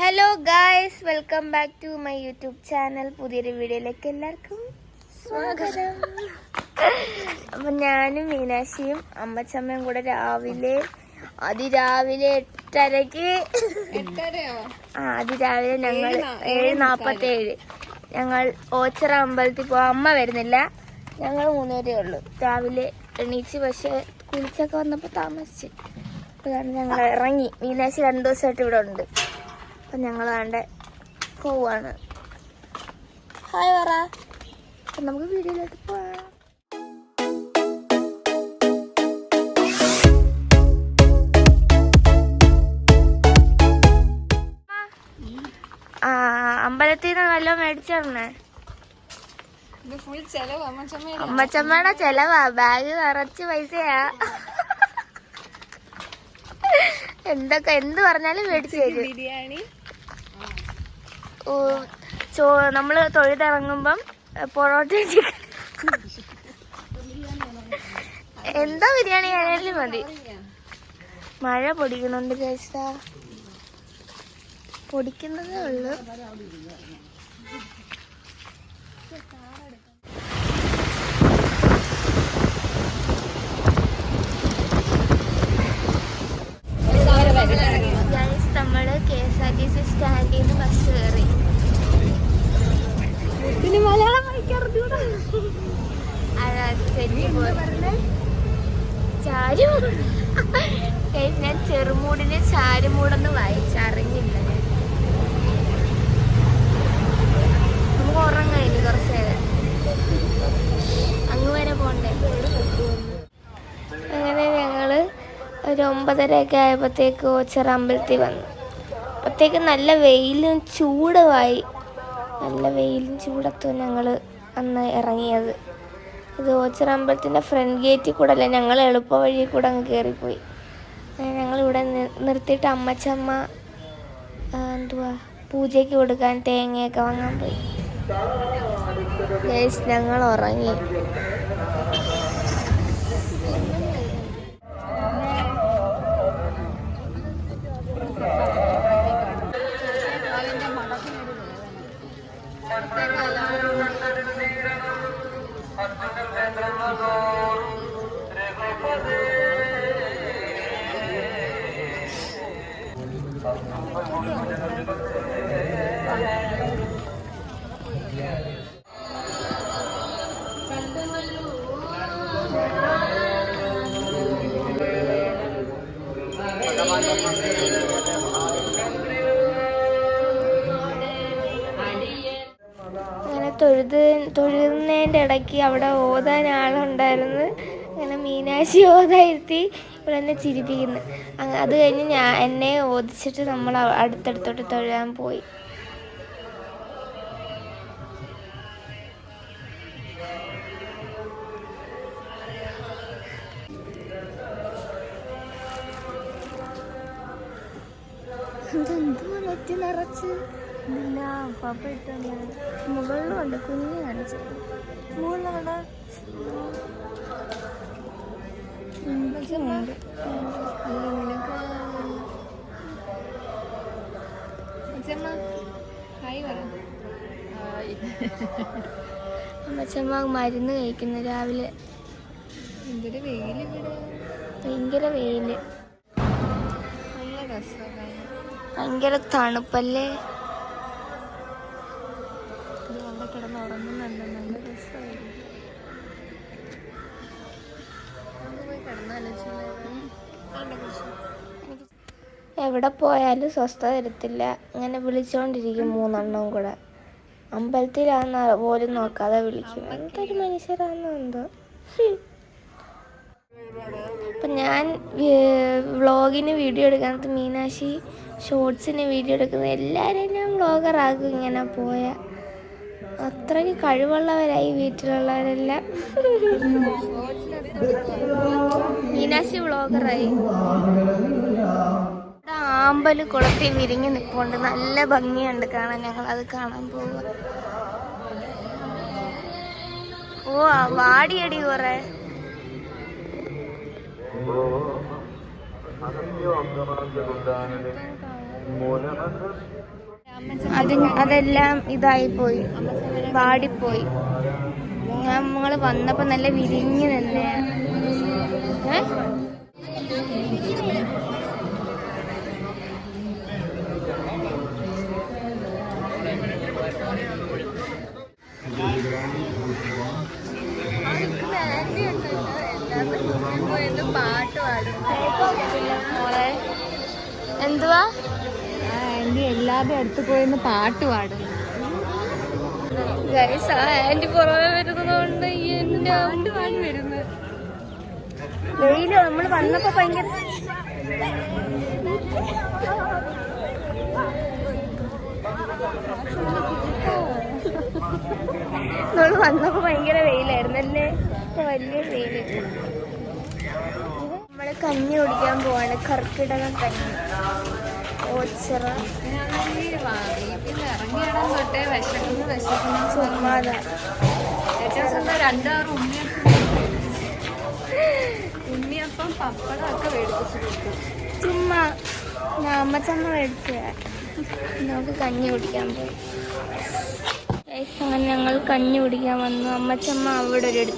Hello guys welcome back to my YouTube channel പുതിയൊരു വീഡിയോയിലേക്ക് എല്ലാവർക്കും സ്വാഗതം. അപ്പം ഞാനും മീനാശിയും അമ്മച്ചമ്മയും കൂടെ രാവിലെ അതിരാവിലെ എട്ടരക്ക് ആ അതിരാവിലെ ഞങ്ങൾ ഏഴ് നാൽപ്പത്തി ഏഴ് ഞങ്ങൾ ഓച്ചറ അമ്പലത്തിൽ പോകാൻ അമ്മ വരുന്നില്ല. ഞങ്ങൾ മൂന്നുപേരേ ഉള്ളൂ. രാവിലെ എണീച്ച് പക്ഷേ കുളിച്ചൊക്കെ വന്നപ്പോൾ താമസിച്ച്. അപ്പോഴാണ് ഞങ്ങൾ ഇറങ്ങി. മീനാശി രണ്ടു ദിവസമായിട്ട് ഇവിടെ ഉണ്ട്. അപ്പം ഞങ്ങൾ വേണ്ട പോവാണ്. ഹായ് പറ അപ്പം നമുക്ക് വീഡിയോയിലോട്ട് പോവാം. ആ അമ്പലത്തിൽ നിന്ന് വല്ലതും മേടിച്ചേ അമ്മച്ചമ്മയുടെ ചെലവാ. ബാഗ് നിറച്ച് പൈസയാ. എന്തൊക്കെ എന്ത് പറഞ്ഞാലും മേടിച്ചു തരും. ബിരിയാണി. ഓ, ചോ നമ്മൾ തൊഴുതിറങ്ങുമ്പം പൊറോട്ട ചിക്കൻ. എന്താ ബിരിയാണി ആയാലും മതി. മഴ പൊടിക്കണുണ്ട് ചേച്ചാ പൊടിക്കുന്നതേ ഉള്ളു ഗൈസ് നമ്മൾ K S R T C സ്റ്റാൻഡിൽ നിന്ന് ബസ് കയറി ഇതിന് മലയാളം വായിക്കാറുണ്ട് ഗൈസ് ഞാൻ ചെറുമൂടിനെ ചാരുമൂടെന്ന് വായിച്ചറിഞ്ഞില്ല ഞാൻ നമുക്ക് ഉറങ്ങാം ഇനി കുറച്ച് അങ്ങ് വരെ പോണ്ടേ അങ്ങനെ ഞങ്ങൾ ഒരു ഒമ്പതരയൊക്കെ ആയപ്പോഴത്തേക്ക് ഓച്ചറ അമ്പലത്തിൽ വന്നു. അപ്പോഴത്തേക്ക് നല്ല വെയിലും ചൂടുമായി. നല്ല വെയിലും ചൂടത്തും ഞങ്ങൾ അന്ന് ഇറങ്ങിയത്. ഇത് അമ്പലത്തിന്റെ ഫ്രണ്ട് ഗേറ്റിൽ കൂടെ അല്ല? ഞങ്ങൾ എളുപ്പ വഴി കൂടെ അങ്ങ് കയറിപ്പോയി ഞങ്ങളിവിടെ നിർത്തിയിട്ട് അമ്മച്ചമ്മ എന്തുവാ പൂജയ്ക്ക് കൊടുക്കാൻ തേങ്ങയൊക്കെ വാങ്ങാൻ പോയി. ഞങ്ങൾ ഉറങ്ങി. അങ്ങനെ തൊഴുത് തൊഴുന്നതിന്റെ ഇടയ്ക്ക് അവിടെ ഓതാൻ ആളുണ്ടായിരുന്നു. അങ്ങനെ മീനാശി ഓതായിരുത്തി ഇവിടെ എന്നെ ചിരിപ്പിക്കുന്നു. അത് കഴിഞ്ഞ് ഞാൻ എന്നെ ഓദിച്ചിട്ട് നമ്മൾ അടുത്തടുത്തോട്ട് തൊഴാൻ പോയി. നിറച്ച് ഇല്ല പപ്പ ഇട്ടു മുകളിലുണ്ട് കുഞ്ഞ് കാണിച്ചു. മുകളിലവിടെ ഉണ്ട്. അമ്മച്ചമ്മ ഹായ് പറ. അമ്മച്ചമ്മ മരുന്ന് കഴിക്കുന്നു രാവിലെ. എന്തൊരു വെയിൽ ഇവിടെ ഭയങ്കര വെയിൽ. നല്ല രസമാണ് ഭയങ്കര തണുപ്പല്ലേ? എവിടെ പോയാലും സ്വസ്ഥത തരത്തില്ല ഇങ്ങനെ വിളിച്ചോണ്ടിരിക്കും മൂന്നെണ്ണവും കൂടെ. അമ്പലത്തിലാന്ന് പോലും നോക്കാതെ വിളിക്കും. എന്തൊരു മനുഷ്യരാണെന്നോ എന്തോ. അപ്പം ഞാൻ വ്ളോഗിന് വീഡിയോ എടുക്കാനത്ത് മീനാക്ഷി ഷോർട്സിന് വീഡിയോ എടുക്കുന്ന എല്ലാവരെയും ഞാൻ വ്ളോഗറാക്കും ഇങ്ങനെ പോയ. അത്രയ്ക്ക് കഴിവുള്ളവരായി വീട്ടിലുള്ളവരെല്ലാം. മീനാക്ഷി വ്ളോഗറായി. ആമ്പൽ കുളത്തിൽ വിരിഞ്ഞ് നിൽപ്പുണ്ട് നല്ല ഭംഗിയുണ്ട് കാണാൻ. ഞങ്ങൾ അത് കാണാൻ പോവുക. ഓ വാടിയടി കുറെ. അത് അതെല്ലാം ഇതായിപ്പോയി. വാടിപ്പോയി. ഞങ്ങൾ വന്നപ്പോൾ നല്ല വിരിഞ്ഞു തന്നെ ഏ? എല്ലാവരുടെ അടുത്ത് പോയെന്ന് പാട്ട് പാടും. വെയിൽ നമ്മൾ വന്നപ്പോ ഭയങ്കര നമ്മൾ വന്നപ്പോ ഭയങ്കര വെയിലായിരുന്നു അല്ലേ ഇപ്പൊ വലിയ വെയിൽ. നമ്മൾ കഞ്ഞി കുടിക്കാൻ പോവാണ്. കർക്കിടക കഞ്ഞി. ഓച്ചറ ഉണ്ണിയപ്പം ചുമ്മാ അമ്മച്ചമ്മ നമുക്ക് കഞ്ഞി കുടിക്കാൻ പോയി അങ്ങനെ ഞങ്ങൾ കഞ്ഞി കുടിക്കാൻ വന്നു. അമ്മച്ചമ്മ അവിടെ ഒരു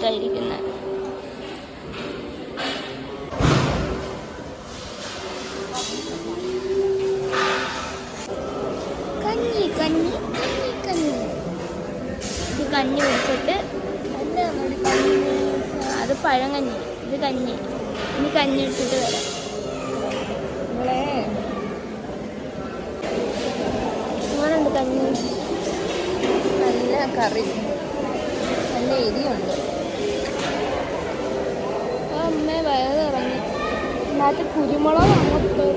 കഞ്ഞി കുടിച്ചിട്ട് അത് പഴങ്കഞ്ഞി ഇത് കഞ്ഞി. ഇനി കഞ്ഞി എടുത്തിട്ട് വരാം. അങ്ങനെയുണ്ട് കഞ്ഞി. നല്ല കറി. നല്ല എരിയുണ്ട് അമ്മ വയറ് ഇറങ്ങി ഇതിനകത്ത് കുരുമുളക് അങ്ങോട്ട്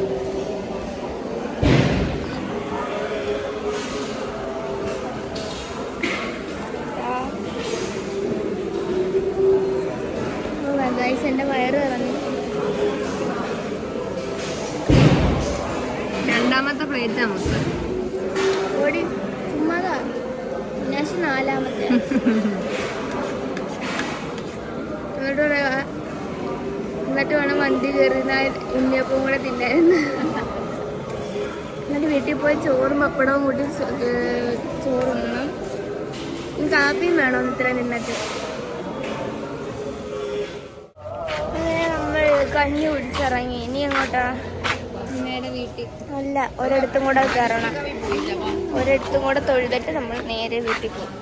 വയറ് ഇറങ്ങി രണ്ടാമത്തെ പ്ലേറ്റ് നമുക്ക് ഓടി. ചുമ്മാതാ. നാലാമത്തെ. എന്നിട്ട് പറയാ എന്നിട്ട് വേണം വണ്ടി കയറി ഉണ്ണിയപ്പം കൂടെ തിന്നായിരുന്നു. എന്നിട്ട് വീട്ടിൽ പോയി ചോറും പപ്പടവും കൂട്ടി ചോ- ഏർ ചോറ് തിന്നണം ഇനി കാപ്പിയും വേണം ഇത്ര നിന്നിട്ട് കഞ്ഞി കുടിച്ചിറങ്ങി. ഇനി എങ്ങോട്ടാ? നേരെ വീട്ടിൽ. അല്ല ഒരിടത്തും കൂടെ കയറണം. ഒരിടത്തും കൂടെ തൊഴുതിട്ട് നമ്മൾ നേരെ വീട്ടിൽ പോകും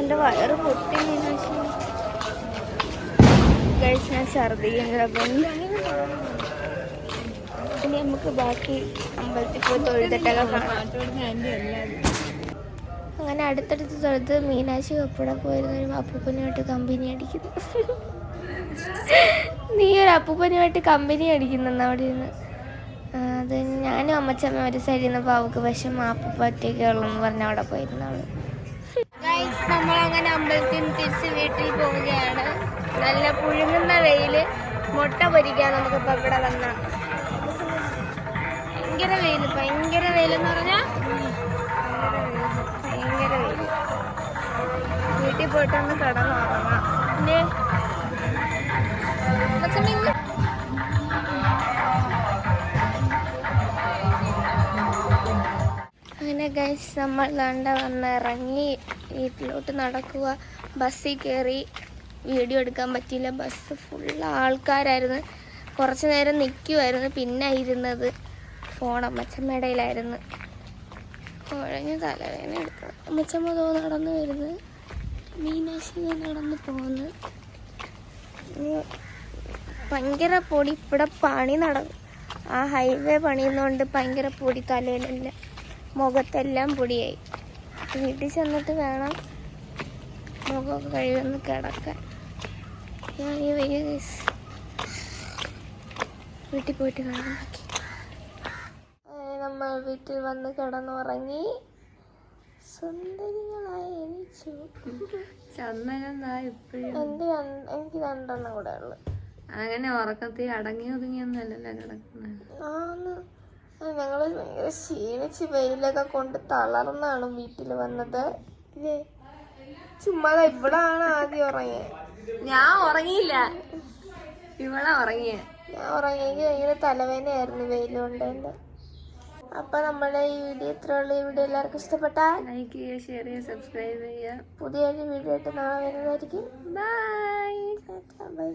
എന്റെ വയറ് പൊട്ടി കഴിച്ച് ഞാൻ ഛർദിക്കുന്നതൊക്കെ ഇനി നമുക്ക് ബാക്കി അമ്പലത്തിൽ പോയി തൊഴുതിട്ടൊക്കെ കാണാം. അങ്ങനെ അടുത്തടുത്ത് തൊഴുത് മീനാശി കപ്പട പോയിരുന്നു അപ്പൂപ്പനായിട്ട് കമ്പനി അടിക്കുന്നു. നീ ഒരു അപ്പൂപ്പനുമായിട്ട് കമ്പനി അടിക്കുന്നുണ്ട് അവിടെ ആ, അത് ഞാനും അമ്മച്ചമ്മ ഒരു സൈഡിൽ നിന്നപ്പോൾ അവൾക്ക് വിഷം അപ്പൂപ്പ ഉള്ളൂ എന്ന് പറഞ്ഞ അവിടെ പോയിരുന്നു അവൾ. നമ്മളങ്ങനെ അമ്പലത്തിൽ നിന്ന് തിരിച്ച് വീട്ടിൽ പോവുകയാണ്. നല്ല പുഴുങ്ങുന്ന വെയിൽ മുട്ട പൊരിക്കാൻ നമുക്കിപ്പോൾ ഇവിടെ വന്ന. ഭയങ്കര വെയിൽ ഭയങ്കര വെയിലെന്ന് പറഞ്ഞാൽ ഭയങ്കര വെയിൽ വീട്ടിൽ പോയിട്ടൊന്ന് കടന്നു പിന്നെ അങ്ങനെ ഗൈസ് നമ്മൾ ദണ്ട വന്ന് ഇറങ്ങി വീട്ടിലോട്ട് നടക്കുക ബസ്സിൽ കയറി വീഡിയോ എടുക്കാൻ പറ്റിയില്ല. ബസ് ഫുൾ ആൾക്കാരായിരുന്നു. കുറച്ച് നേരം നിൽക്കുമായിരുന്നു പിന്നെ ഇരുന്നത് ഫോൺ അമ്മച്ചമ്മയുടെയിലായിരുന്നു കുഴഞ്ഞ തലവേദന എടുക്കണം. അമ്മച്ചമ്മ തോ നടന്നു വരുന്നത് മീനാശി നടന്നു പോകുന്നു. ഇനി ഭയങ്കര പൊടി. ഇവിടെ പണി നടന്നു. ആ ഹൈവേ പണിയുന്നതുകൊണ്ട് ഭയങ്കര പൊടി തലയിലെല്ലാം മുഖത്തെല്ലാം പൊടിയായി. വീട്ടിൽ ചെന്നിട്ട് വേണം മുഖമൊക്കെ കഴുകുന്ന കിടക്കാൻ. ഞാൻ ഈ വലിയ കേസ് വീട്ടിൽ പോയിട്ട് കാണാൻ നോക്കി നമ്മൾ വീട്ടിൽ വന്ന് കിടന്നുറങ്ങി. സുന്ദരികളായി എനിച്ചു ചന്ദനം രണ്ട്- എനിക്ക് രണ്ടെണ്ണം കൂടെ ഉള്ളു. അങ്ങനെ ഉറക്കത്തിൽ അടങ്ങി ഒതുങ്ങിയൊന്നുമല്ലല്ലോ കിടക്കുന്നത്. ഞങ്ങൾ ഭയങ്കര ക്ഷീണിച്ച് വെയിലൊക്കെ കൊണ്ട് തളർന്നാണ് വീട്ടിൽ വന്നത്. ചുമ്മാ ഇവിടാണ് ആദ്യം ഉറങ്ങിയത് ഞാൻ ഉറങ്ങിയില്ല. ഇവിടെ ഉറങ്ങിയ. ഞാൻ ഉറങ്ങിയെങ്കിൽ ഭയങ്കര തലവേദനയായിരുന്നു വെയിൽ കൊണ്ട് അപ്പൊ നമ്മുടെ ഈ വീഡിയോ ഇത്ര ഉള്ളൂ. ഈ വീഡിയോ എല്ലാവർക്കും ഇഷ്ടപ്പെട്ട ലൈക്ക് ചെയ്യുക ഷെയർ ചെയ്യുക സബ്സ്ക്രൈബ് ചെയ്യുക. പുതിയൊരു വീഡിയോ ആയിട്ട് നാളെ വരുന്നതായിരിക്കും. Bye bye